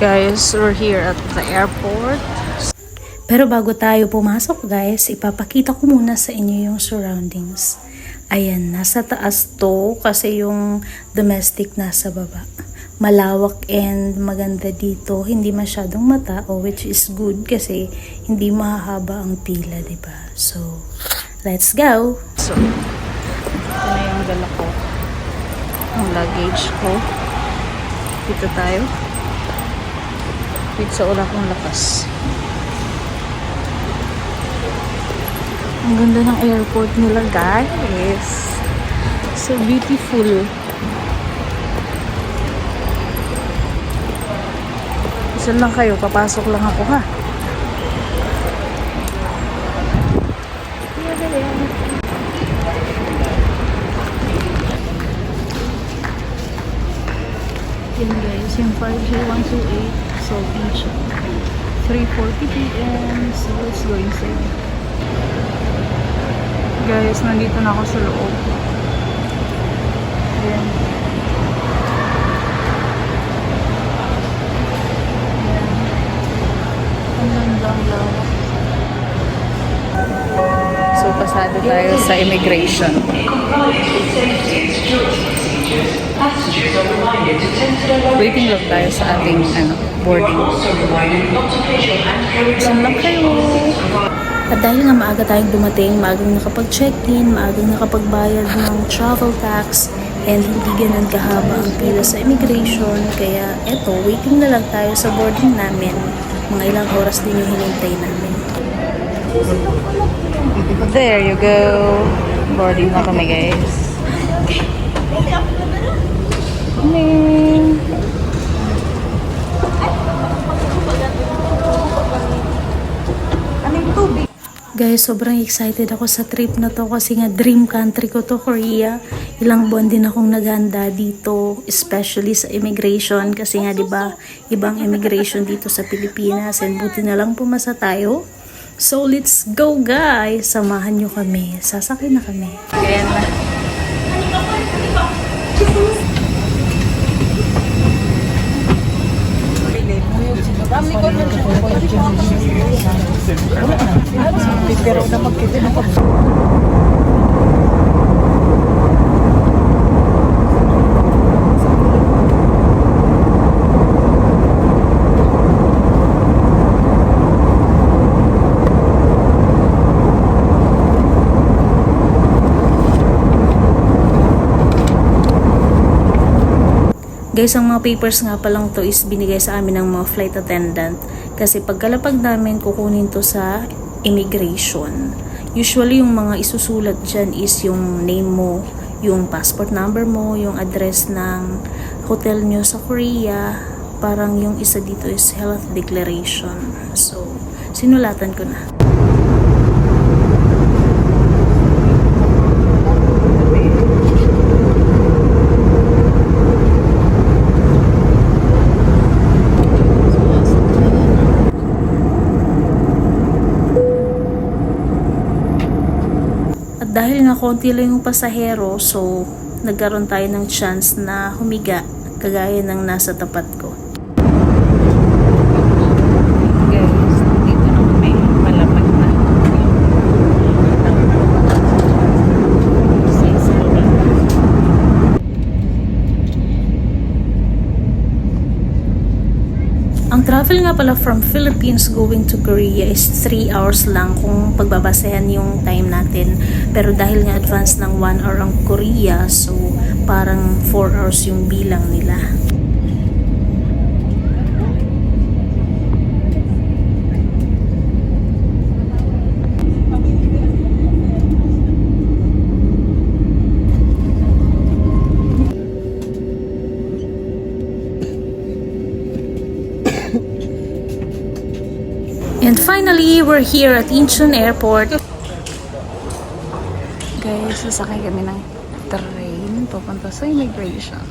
Guys, we're here at the airport. Pero bago tayo pumasok guys, ipapakita ko muna sa inyo yung surroundings. Ayan, nasa taas to kasi yung domestic nasa baba. Malawak and maganda dito, hindi masyadong matao which is good kasi hindi mahahaba ang pila, 'di ba? So, let's go. So, ito na yung dala ko. Ang luggage ko. Dito tayo. Dito sa ula kong lakas. Ang ganda ng airport nila, guys. So beautiful. Isa lang kayo, papasok lang ako ha. Yan guys, yung 5G128 so each 3.40pm so let's go inside guys, nandito na ako sa loob Ayan. Ayan. Ang ganda ang lawak. So, pasado tayo sa immigration. Waiting lang tayo sa ating ano, boarding. Saan lang kayo? At dahil nga maaga tayong dumating, maagang nakapag-check-in, maagang nakapagbayad ng travel tax, and hindi ganun kahaba ang pila sa immigration, kaya eto, waiting na lang tayo sa boarding namin. Mga ilang oras din yung hinintay namin. There you go. Boarding na kami guys. Morning. Guys, sobrang excited ako sa trip na to kasi nga dream country ko to, Korea. Ilang buwan din akong naghanda dito, especially sa immigration kasi nga 'di ba, ibang immigration dito sa Pilipinas and buti na lang pumasa tayo. So let's go guys! Samahan nyo kami. Sasakay na kami. Ayan na. Pero na magkita na pag Guys, ang mga papers nga pa lang to is binigay sa amin ng mga flight attendant. Kasi pagkalapag namin, kukunin to sa immigration. Usually, yung mga isusulat dyan is yung name mo, yung passport number mo, yung address ng hotel nyo sa Korea. Parang yung isa dito is health declaration. So, sinulatan ko na. At dahil nga konti lang yung pasahero, so nagkaroon tayo ng chance na humiga kagaya ng nasa tapat ko. Guys, dito na kami. Malapag na. Sa isa ba? Ang travel nga pala from Philippines going to Korea is 3 hours lang kung pagbabasehan yung time natin. Pero dahil nga advance ng 1 hour ang Korea, so parang 4 hours yung bilang nila. And finally, we're here at Incheon Airport. Guys, sasakay kami ng train papunta sa immigration.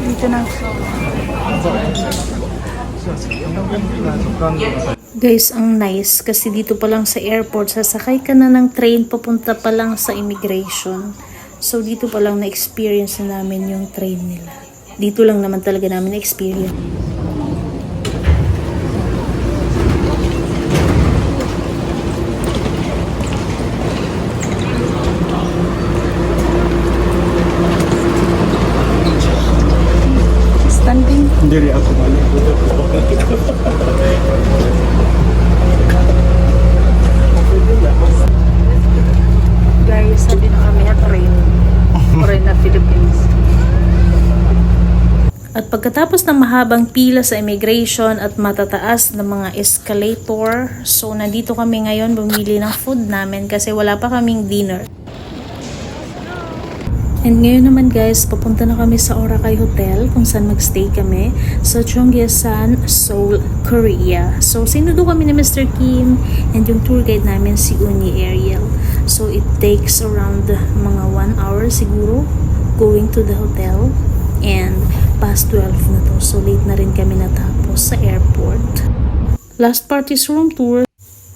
Dito na. Guys, ang nice kasi dito pa lang sa airport, sasakay ka na ng train papunta pa lang sa immigration. So dito pa lang na-experience na namin yung train nila. Dito lang naman talaga namin na-experience. Standing. Hindi rin ako mali. Guys, sabi na kami at train. Train na Philippines. At pagkatapos ng mahabang pila sa immigration at matataas na mga escalator, so nandito kami ngayon bumili ng food namin kasi wala pa kaming dinner. And ngayon naman guys, papunta na kami sa Orakay Hotel kung saan magstay kami sa Cheonggyesan, Seoul, Korea. So sinudo kami ni Mr. Kim and yung tour guide namin si Uni Ariel. So it takes around mga 1 hour siguro going to the hotel and past 12 na to. So late na rin kami natapos sa airport. Last part is room tour.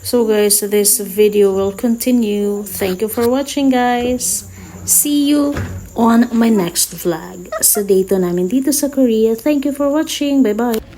So guys, this video will continue. Thank you for watching guys. See you on my next vlog sa date namin dito sa Korea. Thank you for watching. Bye-bye.